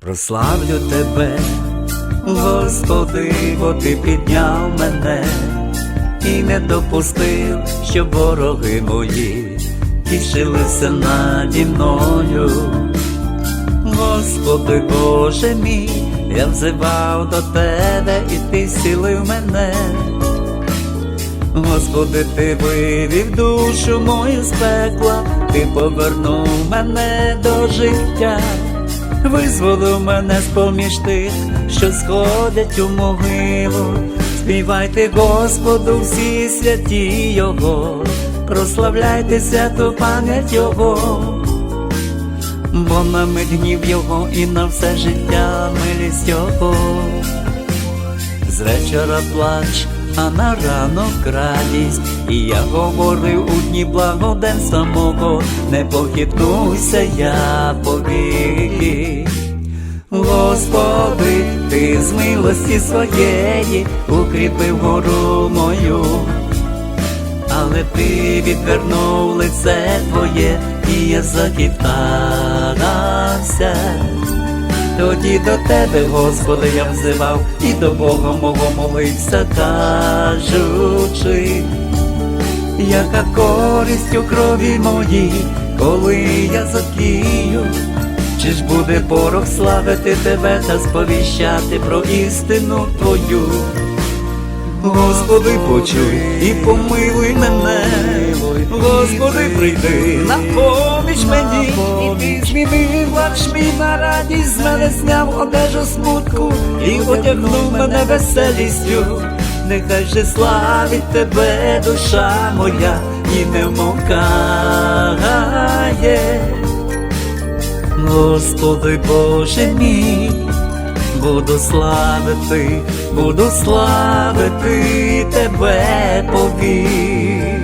Прославлю тебе, Господи, бо ти підняв мене і не допустив, щоб вороги мої тішилися наді мною. Господи Боже мій, я взивав до тебе, і ти сілив мене. Господи, ти вивів душу мою з пекла, ти повернув мене до життя, визволив мене з поміж тих, що сходять у могилу. Співайте Господу всі святі Його, прославляйте святу пам'ять Його, бо на мить гнів Його і на все життя милість Його з вечора плач, а на ранок радість, і я говорив у дні благоденства мого, не похитнуся я повіки. Господи, ти з милості своєї укріпив гору мою, але ти відвернув лице твоє, і я захитався. Тоді до тебе, Господи, я взивав, і до Бога мого молився, кажучи, яка користь у крові моїй, коли я затлію, чи ж буде порох славити тебе та сповіщати про істину твою. Господи, почуй і помилуй мене, Господи, прийди на поміч мені, і ти змінив плач мій на радість, з мене зняв одежу смутку і одягнув мене веселістю. Нехай же славить тебе, душа моя, і не вмовкає. Господи Боже мій, буду славити, буду славити тебе повік.